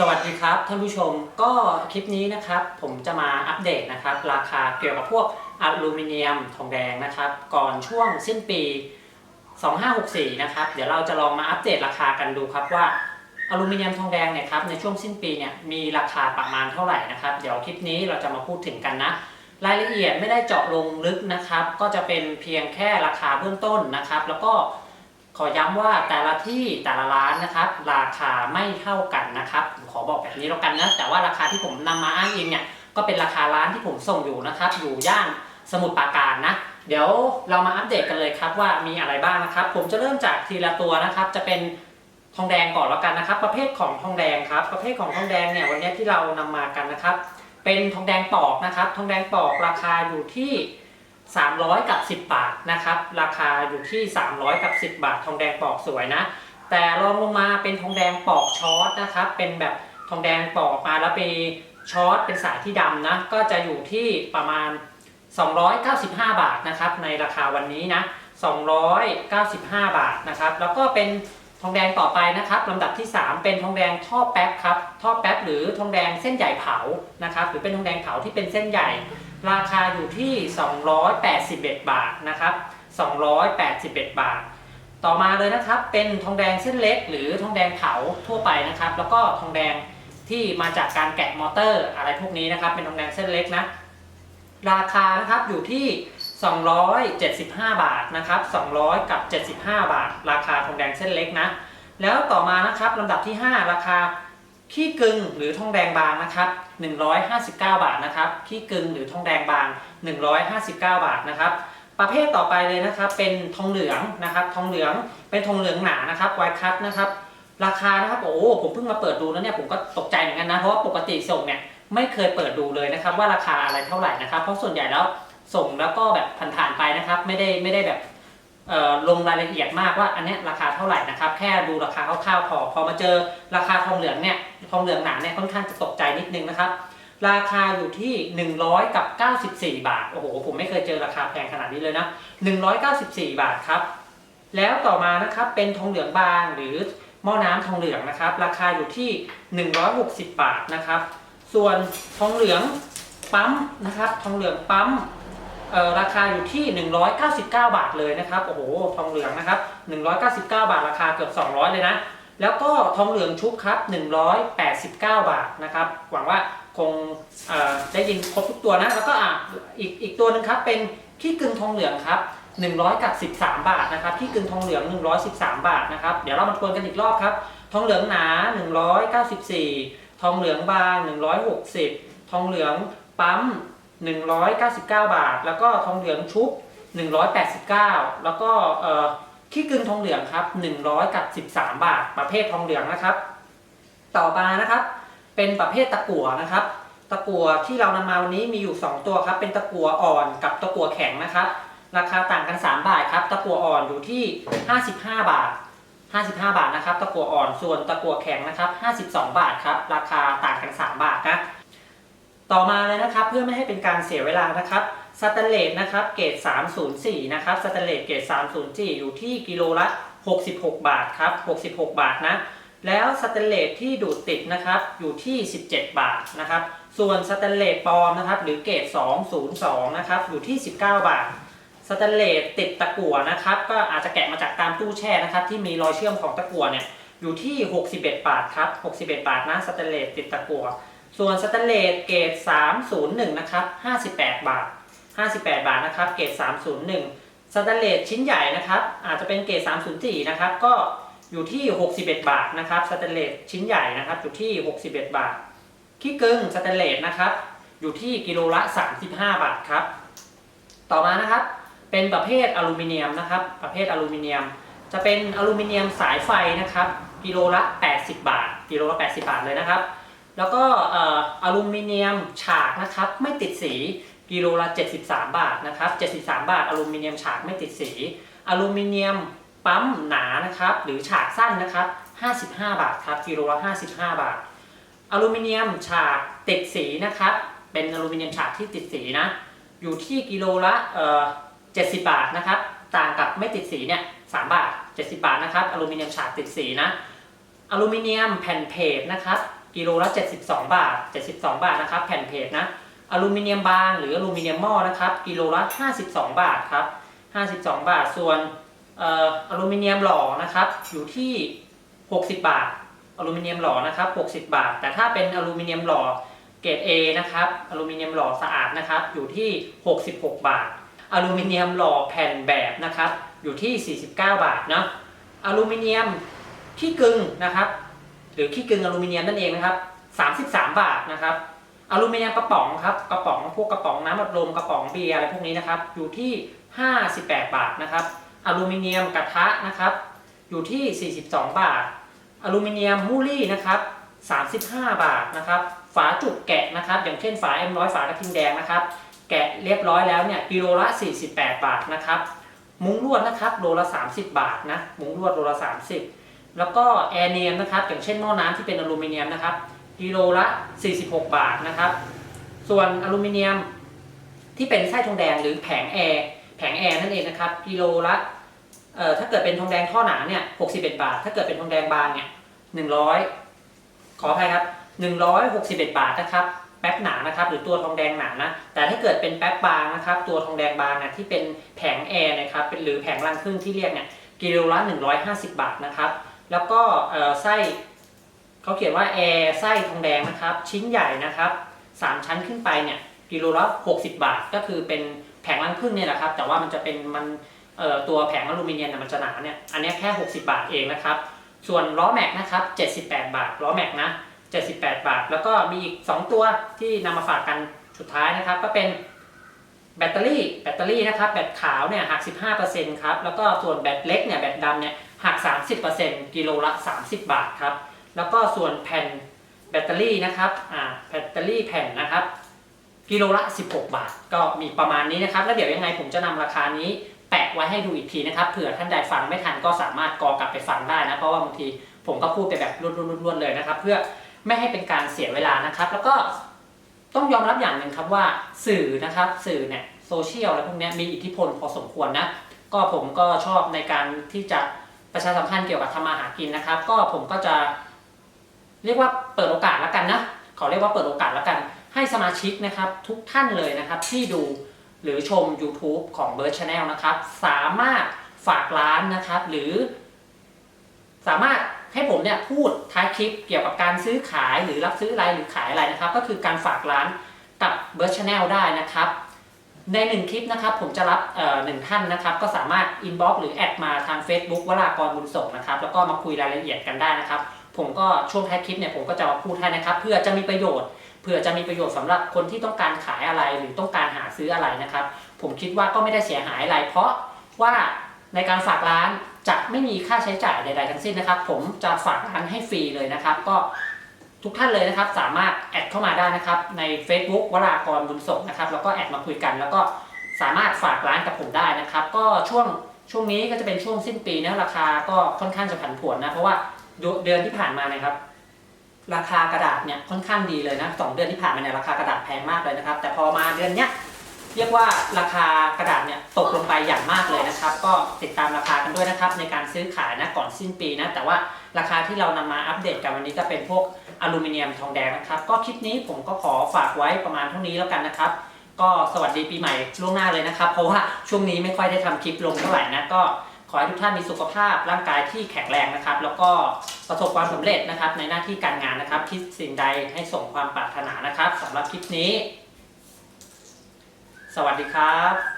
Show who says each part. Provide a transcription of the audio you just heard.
Speaker 1: สวัสดีครับท่านผู้ชมก็คลิปนี้นะครับผมจะมาอัปเดตนะครับ ราคาเกี่ยวกับพวกอลูมิเนียมทองแดงนะครับ ก่อนช่วงสิ้นปี 2564 นะครับ เดี๋ยวเราจะลองมาอัปเดตราคากันดูครับว่าอลูมิเนียมทองแดงเนี่ยครับในช่วงสิ้นปีเนี่ยมีราคาประมาณเท่าไหร่นะครับ เดี๋ยวคลิปนี้เราจะมาพูดถึงกันนะ รายละเอียดไม่ได้เจาะลงลึกนะครับ ก็จะเป็นเพียงแค่ราคาเบื้องต้นนะครับ แล้วก็ ขอย้ำว่าแต่ละที่แต่ละร้านนะครับ ราคาไม่เท่ากันนะครับผมขอบอกแบบนี้แล้วกันนะแต่ว่าราคาที่ผมนำมาอ้างอิงเนี่ยก็เป็นราคาร้านที่ผมส่งอยู่นะครับ อยู่ย่านสมุทรปราการนะ เดี๋ยวเรามาอัปเดตกันเลยครับว่ามีอะไรบ้างนะครับ ผมจะเริ่มจากทีละตัวนะครับ จะเป็นทองแดงก่อนแล้วกันนะครับ ประเภทของทองแดงครับ ประเภทของทองแดงเนี่ยวันนี้ที่เรานำมากันนะครับ เป็นทองแดงปอกนะครับ ทองแดงปอกราคาอยู่ที่ 300 กับ 10 บาทนะครับ ราคาอยู่ที่ 300 กับ 10 บาท ทองแดงปอกสวยนะ แต่รองลงมาเป็นทองแดงปอกช็อตนะครับ เป็นแบบทองแดงปอกมาแล้วไปช็อตเป็นสายที่ดำนะ ก็จะอยู่ที่ประมาณ 295 บาทนะครับ ในราคาวันนี้นะ 295 บาทนะครับ แล้วก็เป็นทองแดงต่อไปนะครับลำดับที่ 3 เป็นทองแดงท่อแป๊บครับ ท่อแป๊บหรือทองแดงเส้นใหญ่เผานะครับ หรือเป็นทองแดงเผาที่เป็นเส้นใหญ่ ราคาอยู่ที่ 281 บาทนะครับ 281 บาท ต่อมาเลยนะครับเป็นทองแดงเส้นเล็ก หรือทองแดงเผาทั่วไปนะครับ แล้วก็ทองแดงที่มาจากการแกะมอเตอร์อะไรพวกนี้นะครับ เป็นทองแดงเส้นเล็กนะ ราคานะครับอยู่ที่ 275 บาทนะครับ 200 กับ 75 บาท ราคาทองแดงเส้นเล็กนะ แล้วต่อมานะครับลำดับที่ 5 ราคา ขี้กึ่งหรือทองแดงบางนะครับ159 บาทนะครับขี้กึ่งหรือทองแดงบาง 159 บาทนะครับ ประเภทต่อไปเลยนะครับเป็นทองเหลืองนะครับ ทองเหลืองเป็นทองเหลืองหนานะครับไวคัตนะครับราคานะครับโอ้โหผมเพิ่งมาเปิดดูแล้วเนี่ยผมก็ตกใจเหมือนกันนะเพราะว่าปกติส่งเนี่ยไม่เคยเปิดดูเลยนะครับว่าราคาอะไรเท่าไหร่นะครับ เพราะส่วนใหญ่แล้วส่งแล้วก็แบบผ่านๆไปนะครับ ไม่ได้ไม่ได้แบบ ลงรายละเอียดมากว่าอันนี้ราคาเท่าไหร่นะครับ แค่ดูราคาคร่าวๆพอ พอมาเจอราคาทองเหลืองเนี่ยทองเหลืองหนาเนี่ยค่อนข้างจะตกใจนิดนึงนะครับ ราคาอยู่ที่ 100 กับ 94 บาท โอ้โห ผมไม่เคยเจอราคาแพงขนาดนี้เลยนะ 194 บาทครับ แล้วต่อมานะครับเป็นทองเหลืองบางหรือหม้อน้ำทองเหลืองนะครับ ราคาอยู่ที่ 160 บาทนะครับ ส่วนทองเหลืองปั๊มนะครับ ทองเหลืองปั๊ม ราคาอยู่ที่ 199 บาทเลยนะครับ โอ้โห ทองเหลืองนะครับ 199 บาทราคาเกือบ 200 เลยนะ แล้วก็ทองเหลืองชุบครับ 189 บาทนะครับ หวังว่าคงได้ยินครบทุกตัวนะ แล้วก็อะอีกอีกตัวหนึงครับ เป็นขี้กึ่งทองเหลืองครับ100กับ13 บาทนะครับขี้กึ่งทองเหลือง 113 บาทนะครับ เดี๋ยวเรามาทวนกันอีกรอบครับ ทองเหลืองหนา 194 ทองเหลืองบาง 160 ทองเหลืองปั๊ม 199 บาท แล้วก็ทองเหลืองชุบ 189 แล้วก็ขี้กึ่งทองเหลืองครับ100กับ13 บาท ประเภททองเหลืองนะครับ ต่อมานะครับ เป็นประเภทตะกั่วนะครับ ตะกั่วที่เรานำมาวันนี้มีอยู่ 2 ตัวครับ เป็นตะกั่วอ่อนกับตะกั่วแข็งนะครับ ราคาต่างกัน 3 บาทครับ ตะกั่วอ่อนอยู่ที่ 55 บาท 55 บาทนะครับ ตะกั่วอ่อนส่วนตะกั่วแข็งนะครับ 52 บาทครับ ราคาต่างกัน 3 บาทนะ ต่อมาเลยนะครับเพื่อไม่ให้เป็นการเสียเวลานะครับสแตนเลสนะครับเกรด304นะครับสแตนเลสเกรด304 อยู่ที่กิโลละ 66 บาทครับ 66 บาทนะแล้วสแตนเลสที่ดูดติดนะครับอยู่ที่ 17 บาทนะครับส่วนสแตนเลสปลอมนะครับหรือเกรด202นะครับอยู่ที่ 19 บาทสแตนเลสติดตะกั่วนะครับก็อาจจะแกะมาจากตามตู้แช่นะครับที่มีรอยเชื่อมของตะกั่วเนี่ยอยู่ที่ 61 บาทครับ 61 บาทนะสแตนเลสติดตะกั่ว ส่วนสแตนเลสเกรด301 นะครับ 58 บาท 58 บาทนะครับ เกรด301 สแตนเลสชิ้นใหญ่นะครับ อาจจะเป็นเกรด304 นะครับ ก็อยู่ที่ 61 บาทนะครับ สแตนเลสชิ้นใหญ่นะครับ อยู่ที่ 61 บาท ขี้กึ่งสแตนเลสนะครับ อยู่ที่กิโลละ 35 บาทครับ ต่อมานะครับ เป็นประเภทอลูมิเนียมนะครับ ประเภทอลูมิเนียม จะเป็นอลูมิเนียมสายไฟนะครับ กิโลละ 80 บาท กิโลละ 80 บาทเลยนะครับ แล้วก็อลูมิเนียมฉากนะครับไม่ติดสีกิโลละ 73 บาทนะครับ73 บาทอลูมิเนียมฉากไม่ติดสี อลูมิเนียมปั๊มหนานะครับหรือฉากสั้นนะครับ55 บาทครับกิโลละ 55 บาท อลูมิเนียมฉากติดสีนะครับเป็นอลูมิเนียมฉากที่ติดสีนะอยู่ที่กิโลละเอ่อ70บาทนะครับต่างกับไม่ติดสีเนี่ย3บาท 70 บาทนะครับอลูมิเนียมฉากติดสีนะอลูมิเนียมแผ่นเพจนะครับ กิโลละ72 บาท 72 บาทนะครับแผ่นเพจนะอลูมิเนียมบางหรืออลูมิเนียมหม้อนะครับกิโลละ52 บาทครับ52 บาทส่วนอลูมิเนียมหล่อนะครับอยู่ที่ 60 บาทอลูมิเนียมหล่อนะครับ60 บาท แต่ถ้าเป็นอลูมิเนียมหล่อเกรด A นะครับอลูมิเนียมหล่อสะอาดนะครับอยู่ที่ 66 บาทอลูมิเนียมหล่อแผ่นแบบนะครับอยู่ที่ 49 บาทเนาะอลูมิเนียมขี้กึงนะครับ หรือขี้กึงอลูมิเนียมนั่นเองนะครับ33 บาทนะครับอลูมิเนียมกระป๋องครับกระป๋องพวกกระป๋องน้ำอัดลมกระป๋องเบียร์อะไรพวกนี้นะครับอยู่ที่ 58 บาทนะครับอลูมิเนียมกระทะนะครับอยู่ที่ 42 บาท อลูมิเนียมมูลี่นะครับ35 บาทนะครับฝาจุกแกะนะครับอย่างเช่นฝา M100 ฝากระทิงแดงนะครับแกะเรียบร้อยแล้วเนี่ยกิโลละ 48 บาทนะครับมุ้งลวดนะครับโลละ 30 บาทนะมุ้งลวดโลละ 30 แล้วก็แอร์เนียมนะครับอย่างเช่นหม้อน้ำที่เป็นอลูมิเนียมนะครับกิโลละ 46 บาทนะครับ ส่วนอลูมิเนียมที่เป็นไส้ทองแดงหรือแผงแอร์แผงแอร์นั่นเองนะครับกิโลละเอ่อถ้าเกิดเป็นทองแดงท่อหนาเนี่ย61 บาท ถ้าเกิดเป็นทองแดงบางเนี่ย100 ขออภัยครับ 161 บาทนะครับแป๊บหนานะครับหรือตัวทองแดงหนานะแต่ถ้าเกิดเป็นแป๊บบางนะครับ ตัวทองแดงบางเนี่ยที่เป็นแผงแอร์นะครับเป็นหรือแผงรังพึ่งที่เรียกเนี่ยกิโลละ 150 บาทนะครับ แล้วก็ไส้เขาเขียนว่าแอร์ไส้ทองแดงนะครับ ชิ้นใหญ่นะครับสามชั้นขึ้นไปเนี่ยกิโลละ60บาท ก็คือเป็นแผงรังพึ่งเนี่ยแหละครับ แต่ว่ามันจะเป็นมันตัวแผงอลูมิเนียมมันจะหนาเนี่ยอันนี้แค่ 60 บาทเองนะครับ ส่วนล้อแม็กนะครับ 78 บาทล้อแม็กนะ 78 บาท แล้วก็มีอีก 2 ตัวที่นำมาฝากกันสุดท้ายนะครับ ก็เป็นแบตเตอรี่แบตเตอรี่นะครับแบตขาวเนี่ยหัก 15%ครับแล้วก็ส่วนแบตเล็กเนี่ยแบตดำเนี่ย หัก 30%กิโลละ 30 บาทครับ แล้วก็ส่วนแผ่นแบตเตอรี่นะครับอ่าแบตเตอรี่แผ่นนะครับ กิโลละ 16 บาท ก็มีประมาณนี้นะครับ แล้วเดี๋ยวยังไงผมจะนำราคานี้แปะไว้ให้ดูอีกทีนะครับ เผื่อท่านใดฟังไม่ทันก็สามารถกอกลับไปฟังได้นะ เพราะว่าบางทีผมก็พูดไปแบบรวดๆเลยนะครับ เพื่อไม่ให้เป็นการเสียเวลานะครับ แล้วก็ต้องยอมรับอย่างหนึ่งครับว่าสื่อนะครับสื่อเนี่ยโซเชียลอะไรพวกนี้มีอิทธิพลพอสมควรนะ ก็ผมก็ชอบในการที่จะ ประชาสัมพันธ์เกี่ยวกับทำมาหากินนะครับ ก็ผมก็จะ เรียกว่าเปิดโอกาสแล้วกันนะขอเรียกว่าเปิดโอกาสแล้วกัน ให้สมาชิกนะครับทุกท่านเลยนะครับที่ดูหรือชม YouTube ของ Bird Channel นะครับ สามารถฝากร้านนะครับ หรือ สามารถให้ผมเนี่ยพูดท้ายคลิปเกี่ยวกับการซื้อขายหรือรับซื้ออะไรหรือขายอะไรนะครับ ก็คือการฝากร้านกับ Bird Channel ได้นะครับ ในหนึ่งคลิปนะครับผมจะรับหนึ่งท่านนะครับก็สามารถอินบ็อกหรือแอดมาทาง Facebook วรากรบุญส่งนะครับแล้วก็มาคุยรายละเอียดกันได้นะครับ ผมก็ช่วงท้ายคลิปเนี่ยผมก็จะมาพูดให้นะครับ เพื่อจะมีประโยชน์เพื่อจะมีประโยชน์สำหรับคนที่ต้องการขายอะไรหรือต้องการหาซื้ออะไรนะครับ ผมคิดว่าก็ไม่ได้เสียหายอะไร เพราะว่าในการฝากร้านจะไม่มีค่าใช้จ่ายใด ๆ ทั้งสิ้นนะครับ ผมจะฝากร้านให้ฟรีเลยนะครับ ก็ ทุกท่านเลยนะครับ สามารถแอดเข้ามาได้นะครับ ใน Facebook วรากรบุญส่งนะครับ แล้วก็แอดมาคุยกัน แล้วก็สามารถฝากร้านกับผมได้นะครับ ก็ช่วงช่วงนี้ก็จะเป็นช่วงสิ้นปีนะราคาก็ค่อนข้างจะผันผวนนะเพราะว่าเดือนที่ผ่านมานะครับ ราคากระดาษเนี่ยค่อนข้างดีเลยนะสองเดือนที่ผ่านมาเนี่ยราคากระดาษแพงมากเลยนะครับ แต่พอมาเดือนเนี้ย เรียกว่าราคากระดาษเนี่ยตกลงไปอย่างมากเลยนะครับ ก็ติดตามราคากันด้วยนะครับ ในการซื้อขายนะก่อนสิ้นปีนะแต่ว่าราคาที่เรานำมาอัปเดตกันวันนี้ก็เป็นพวกอลูมิเนียมทองแดงนะครับ ก็คลิปนี้ผมก็ขอฝากไว้ประมาณเท่านี้แล้วกันนะครับ ก็สวัสดีปีใหม่ล่วงหน้าเลยนะครับ เพราะว่าช่วงนี้ไม่ค่อยได้ทำคลิปลงเท่าไหร่นะก็ขอให้ทุกท่านมีสุขภาพร่างกายที่แข็งแรงนะครับ แล้วก็ประสบความสำเร็จนะครับในหน้าที่การงานนะครับคิดสิ่งใดให้สมความปรารถนานะครับสำหรับคลิปนี้ วัสดีครับ